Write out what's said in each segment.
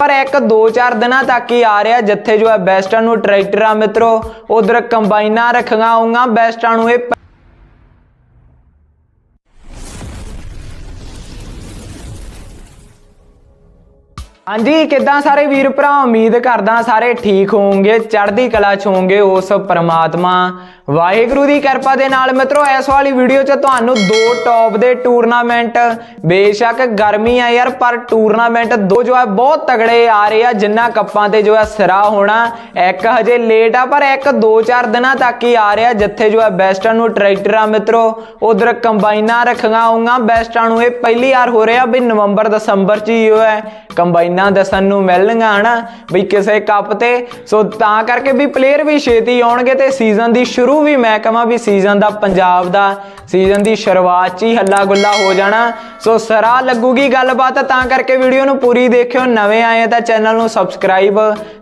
ਪਰ ਇੱਕ 2-4 ਦਿਨਾਂ ਤੱਕ ਹੀ ਆ ਰਿਹਾ ਜਿੱਥੇ ਜੋ ਹੈ ਬੈਸਟਾਂ ਨੂੰ ਟਰੈਕਟਰਾਂ ਮਿੱਤਰੋ, ਉਧਰ ਕੰਬਾਈਨਾਂ ਰੱਖੀਆਂ ਹੋਊਗਾ ਬੈਸਟਾਂ ਨੂੰ ਇਹ ਹਾਂਜੀ, ਕਿੱਦਾਂ ਸਾਰੇ ਵੀਰ ਭਰਾ? ਉਮੀਦ ਕਰਦਾ ਸਾਰੇ ਠੀਕ ਹੋਵੋਗੇ, ਚੜ੍ਹਦੀ ਕਲਾ ਚ ਹੋਵੋਗੇ ਉਸ ਪਰਮਾਤਮਾ। ਵਾਹਿਗੁਰੂ ਦੀ ਕਿਰਪਾ ਦੇ ਨਾਲ ਮਿੱਤਰੋ, ਇਸ ਵਾਲੀ ਵੀਡੀਓ 'ਚ ਤੁਹਾਨੂੰ ਦੋ ਟੌਪ ਦੇ ਟੂਰਨਾਮੈਂਟ ਬੇਸ਼ੱਕ ਗਰਮੀ ਆ ਯਾਰ, ਪਰ ਟੂਰਨਾਮੈਂਟ ਦੋ ਜੋ ਹੈ ਬਹੁਤ ਤਗੜੇ ਆ ਰਹੇ ਆ, ਜਿੰਨਾ ਕੱਪਾਂ ਤੇ ਜੋ ਹੈ ਸਿਰਾ ਹੋਣਾ। ਇੱਕ ਹਜੇ ਲੇਟ ਆ, ਪਰ ਇੱਕ 2-4 ਦਿਨਾਂ ਤੱਕ ਹੀ ਆ ਰਿਹਾ, ਜਿੱਥੇ ਜੋ ਹੈ ਬੈਸਟਾਂ ਨੂੰ ਟਰੈਕਟਰ ਆ ਮਿੱਤਰੋ, ਉਧਰ ਕੰਬਾਈਨਾਂ ਰੱਖੀਆਂ ਹੋਊਗਾ ਬੈਸਟਾਂ ਨੂੰ ਇਹ ਪਹਿਲੀ ਵਾਰ ਹੋ ਰਿਹਾ ਵੀ ਨਵੰਬਰ ਦਸੰਬਰ 'ਚ ਹੀ ਹੋਇਆ। ਕੰਬਾਈਨਾਂ ਦੱਸਣ ਨੂੰ ਮਿਲਣਗੀਆਂ, ਹਨਾ? ਵੀ ਕਿਸੇ ਕੱਪ ਤੇ। ਸੋ ਤਾਂ ਕਰਕੇ ਵੀ ਪਲੇਅਰ ਵੀ ਛੇਤੀ ਆਉਣਗੇ ਤੇ ਸੀਜ਼ਨ ਦੀ ਸ਼ੁਰੂ ਵੀ ਮੈਂ ਕਹਾਂ ਵੀ ਸੀਜ਼ਨ ਦਾ ਪੰਜਾਬ ਦਾ ਸੀਜ਼ਨ ਦੀ ਸ਼ੁਰੂਆਤ 'ਚ ਹੀ ਹੱਲਾ ਗੁੱਲਾ ਹੋ ਜਾਣਾ। ਸੋ ਸਰਾ, ਲੱਗੂਗੀ ਗੱਲਬਾਤ, ਤਾਂ ਕਰਕੇ ਵੀਡੀਓ ਨੂੰ ਪੂਰੀ ਦੇਖਿਓ। ਨਵੇਂ ਆਏ ਤਾਂ ਚੈਨਲ ਨੂੰ ਸਬਸਕ੍ਰਾਈਬ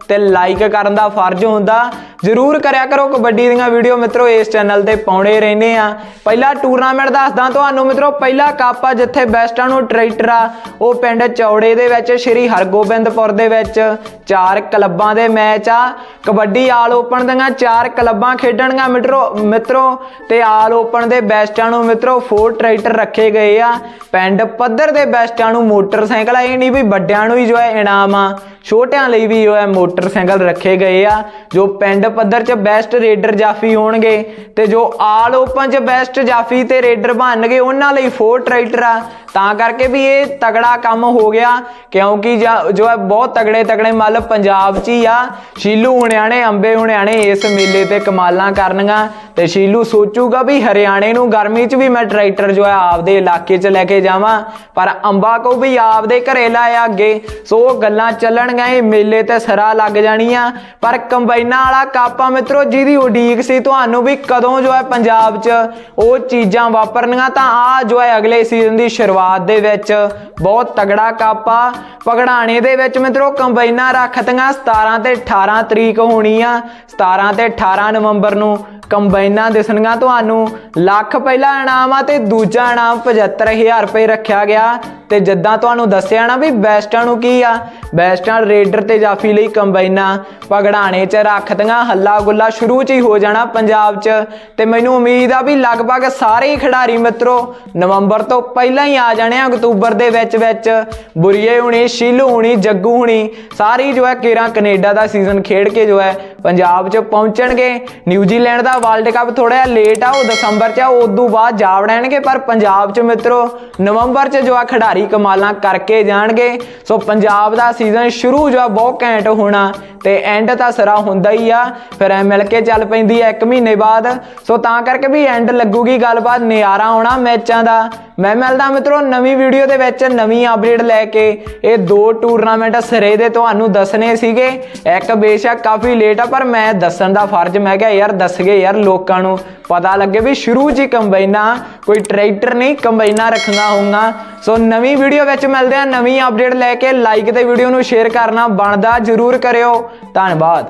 ਤੇ ਲਾਈਕ ਕਰਨ ਦਾ ਫਰਜ਼ ਹੁੰਦਾ। ਜ਼ਰੂਰ ਕਰਿਆ ਕਰੋ ਕਬੱਡੀ ਦੀਆਂ ਵੀਡੀਓ। ਮਿੱਤਰੋ, ਇਸ ਚੈਨਲ ਤੇ ਪਾਉਣੇ ਰਹਿੰਦੇ ਆ। ਪਹਿਲਾ ਟੂਰਨਾਮੈਂਟ ਦੱਸਦਾ ਤੁਹਾਨੂੰ ਮਿੱਤਰੋ, ਪਹਿਲਾ ਕੱਪ ਆ ਜਿੱਥੇ ਬੈਸਟਾਂ ਨੂੰ ਟਰੈਕਟਰ ਆ। ਉਹ ਪਿੰਡ ਚੌੜੇ ਦੇ ਵਿੱਚ, ਸ਼੍ਰੀ ਹਰਗੋਬਿੰਦਪੁਰ ਦੇ ਵਿੱਚ। ਚਾਰ ਕਲੱਬਾਂ ਦੇ ਮੈਚ ਆ। ਕਬੱਡੀ ਆਲ ਓਪਨ ਦੀਆਂ ਚਾਰ ਕਲੱਬਾਂ ਖੇਡਣਗੀਆਂ ਮਿੱਤਰੋ ਮਿੱਤਰੋ। ਤੇ ਆਲ ਓਪਨ ਦੇ ਬੈਸਟਾਂ ਨੂੰ ਮਿੱਤਰੋ, ਫੋਰ ਟਰੈਕਟਰ ਰੱਖੇ ਗਏ ਆ। ਪਿੰਡ ਪੱਧਰ ਦੇ ਬੈਸਟਾਂ ਨੂੰ ਮੋਟਰਸਾਈਕਲ ਆ ਇਹ ਨਹੀਂ ਵੀ ਵੱਡਿਆਂ ਨੂੰ ਹੀ ਜੋ ਹੈ ਇਨਾਮ ਆ। ਛੋਟਿਆਂ ਲਈ ਵੀ ਜੋ ਹੈ ਮੋਟਰਸਾਈਕਲ ਰੱਖੇ ਗਏ ਆ, ਜੋ ਪਿੰਡ ਪੱਧਰ 'ਚ ਬੈਸਟ ਰੇਡਰ ਜਾਫੀ ਹੋਣਗੇ ਤੇ ਜੋ ਆਲ ਓਪਨ 'ਚ ਬੈਸਟ ਜਾਫੀ ਤੇ ਰੇਡਰ ਬਣਨਗੇ, ਉਹਨਾਂ ਲਈ ਫੋਰ ਟਰੈਕਟਰ ਆ। ਤਾਂ ਕਰਕੇ ਵੀ ਇਹ ਤਗੜਾ ਕੰਮ ਹੋ ਗਿਆ, ਕਿਉਂਕਿ ਜੋ ਹੈ ਬਹੁਤ ਤਗੜੇ ਤਗੜੇ ਮੱਲ ਪੰਜਾਬ 'ਚ ਹੀ ਆ। ਸ਼ੀਲੂ ਹੁਣਿਆਂ ਨੇ ਅੰਬੇ ਹੁਣਿਆਂ ਨੇ ਇਸ ਮੇਲੇ ਤੇ ਕਮਾਲਾਂ ਕਰਨੀਆਂ ਤੇ ਸ਼ੀਲੂ ਸੋਚੂਗਾ ਵੀ ਹਰਿਆਣੇ ਨੂੰ ਗਰਮੀ 'ਚ ਵੀ ਮੈਂ ਟਰੈਕਟਰ ਜੋ ਹੈ ਆਪਦੇ ਇਲਾਕੇ 'ਚ ਲੈ ਕੇ ਜਾਵਾਂ, ਪਰ ਅੰਬਾ ਕੋ ਵੀ ਆਪਦੇ ਘਰੇ ਲਾਇਆ ਅੱਗੇ। ਸੋ ਉਹ ਗੱਲਾਂ ਚੱਲਣਗੀਆਂ ਇਹ ਮੇਲੇ ਤੇ ਸਰਾ ਲੱਗ ਜਾਣੀਆਂ। ਪਰ ਕੰਬਾਈਨਾਂ ਵਾਲਾ ਕਾਪਾ ਮਿੱਤਰੋ, ਜਿਹਦੀ ਉਡੀਕ ਸੀ, ਤੁਹਾਨੂੰ ਵੀ ਕਦੋਂ ਜੋ ਹੈ ਪੰਜਾਬ 'ਚ ਉਹ ਚੀਜ਼ਾਂ ਵਾਪਰਨੀਆਂ, ਤਾਂ ਆ ਜੋ ਹੈ ਅਗਲੇ ਸੀਜ਼ਨ ਦੀ ਸ਼ੁਰੂਆਤ ਦੇ ਵਿੱਚ। ਬਹੁਤ ਤਗੜਾ ਕਾਪਾ ਪਗੜਾਣੇ ਦੇ ਵਿੱਚ ਮਿੱਤਰੋ, ਕੰਬਾਈਨਾਂ ਰੱਖਤੀਆਂ 17 ਤੇ 18 ਤਰੀਕ ਹੋਣੀ ਆ 17 ਤੇ 18 ਨਵੰਬਰ ਨੂੰ ਕੰਬਾਈਨਾਂ ਦਿਸਣਗੀਆਂ ਤੁਹਾਨੂੰ ਲੱਖ ਪਹਿਲਾ ਇਨਾਮ ਆ ਤੇ ਦੂਜਾ ਇਨਾਮ 75000 ਰੁਪਏ ਰੱਖਿਆ ਗਿਆ। ਤੇ ਜਿੱਦਾਂ ਤੁਹਾਨੂੰ ਦੱਸਿਆ ਨਾ ਵੀ ਬੈਸਟਾਂ ਨੂੰ ਕੀ ਆ? ਬੈਸਟਾਂ ਰੇਡਰ ਤੇ ਜਾਫੀ ਲਈ ਕੰਬਾਈਨਾਂ। ਪਗੜਾਣੇ 'ਚ ਰੱਖਤੀਆਂ ਹੱਲਾ ਗੁੱਲਾ ਸ਼ੁਰੂ 'ਚ ਹੀ ਹੋ ਜਾਣਾ ਪੰਜਾਬ 'ਚ। ਤੇ ਮੈਨੂੰ ਉਮੀਦ ਆ ਵੀ ਲਗਭਗ ਸਾਰੇ ਹੀ ਖਿਡਾਰੀ ਮਿੱਤਰੋ, ਨਵੰਬਰ ਤੋਂ ਪਹਿਲਾਂ ਹੀ ਆ ਜਾਣੇ ਆ ਅਕਤੂਬਰ ਦੇ ਵਿੱਚ ਵਿੱਚ। ਬੁਰੀਏ ਹੁਣੀ, ਸ਼ੀਲੂ ਹੁਣੀ, ਜੱਗੂ ਹੁਣੀ, ਸਾਰੀ ਜੋ ਹੈ ਕੇਰਾਂ ਕੈਨੇਡਾ ਦਾ ਸੀਜ਼ਨ ਖੇਡ ਕੇ ਜੋ ਹੈ ਪੰਜਾਬ 'ਚ ਪਹੁੰਚਣਗੇ। ਨਿਊਜ਼ੀਲੈਂਡ ਦਾ ਵਰਲਡ ਕੱਪ ਥੋੜਾ ਜਿਹਾ ਲੇਟ ਆ, ਉਹ ਦਸੰਬਰ 'ਚ ਆ ਉਦੋਂ ਬਾਅਦ ਜਾ ਵੜਨਗੇ, ਪਰ ਪੰਜਾਬ 'ਚ ਮਿੱਤਰੋ, ਨਵੰਬਰ 'ਚ ਜੋ ਆ ਖਿਡਾਰੀ ਕਮਾਲਾਂ ਕਰਕੇ ਜਾਣਗੇ। ਸੋ ਪੰਜਾਬ ਦਾ ਸੀਜ਼ਨ ਸ਼ੁਰੂ ਜੋ ਆ, ਬਹੁਤ ਘੈਂਟ ਹੋਣਾ। ਤੇ ਐਂਡ ਤਾਂ ਸਿਰਾ ਹੁੰਦਾ ਹੀ ਆ, ਫਿਰ ਐ ਮਿਲ ਕੇ ਚੱਲ ਪੈਂਦੀ ਆ 1 ਮਹੀਨੇ ਬਾਅਦ। ਸੋ ਤਾਂ ਕਰਕੇ ਵੀ ਐਂਡ ਲੱਗੂਗੀ ਗੱਲਬਾਤ ਨਿਆਰਾ ਆਉਣਾ ਮੈਚਾਂ ਦਾ। ਮੈਂ ਮਿਲਦਾ ਮਿੱਤਰੋ ਨਵੀਂ ਵੀਡੀਓ ਦੇ ਵਿੱਚ ਨਵੀਂ ਅਪਡੇਟ ਲੈ ਕੇ। ਇਹ ਦੋ ਟੂਰਨਾਮੈਂਟ ਸਿਰੇ ਦੇ ਤੁਹਾਨੂੰ ਦੱਸਣੇ ਸੀਗੇ। ਇੱਕ ਬੇਸ਼ੱਕ ਕਾਫੀ ਲੇਟ ਆ, ਪਰ ਮੈਂ ਦੱਸਣ ਦਾ ਫਰਜ਼, ਮੈਂ ਕਿਹਾ ਯਾਰ ਦੱਸ ਗਏ ਯਾਰ ਲੋਕਾਂ ਨੂੰ। ਪਤਾ ਲੱਗੇ ਵੀ ਸ਼ੁਰੂ 'ਚ ਹੀ ਕੰਬਾਈਨਾਂ, ਕੋਈ ਟਰੈਕਟਰ ਨਹੀਂ, ਕੰਬਾਈਨਾ ਰੱਖਣਾ ਹੋਊਗਾ ਸੋ ਨਵੀਂ ਵੀਡੀਓ ਵਿੱਚ ਮਿਲਦੇ ਆ, ਨਵੀਂ ਅਪਡੇਟ ਲੈ ਕੇ ਲਾਈਕ ਤੇ ਵੀਡੀਓ ਨੂੰ ਸ਼ੇਅਰ ਕਰਨਾ ਬਣਦਾ ਜਰੂਰ ਕਰਿਓ। તાણ બાદ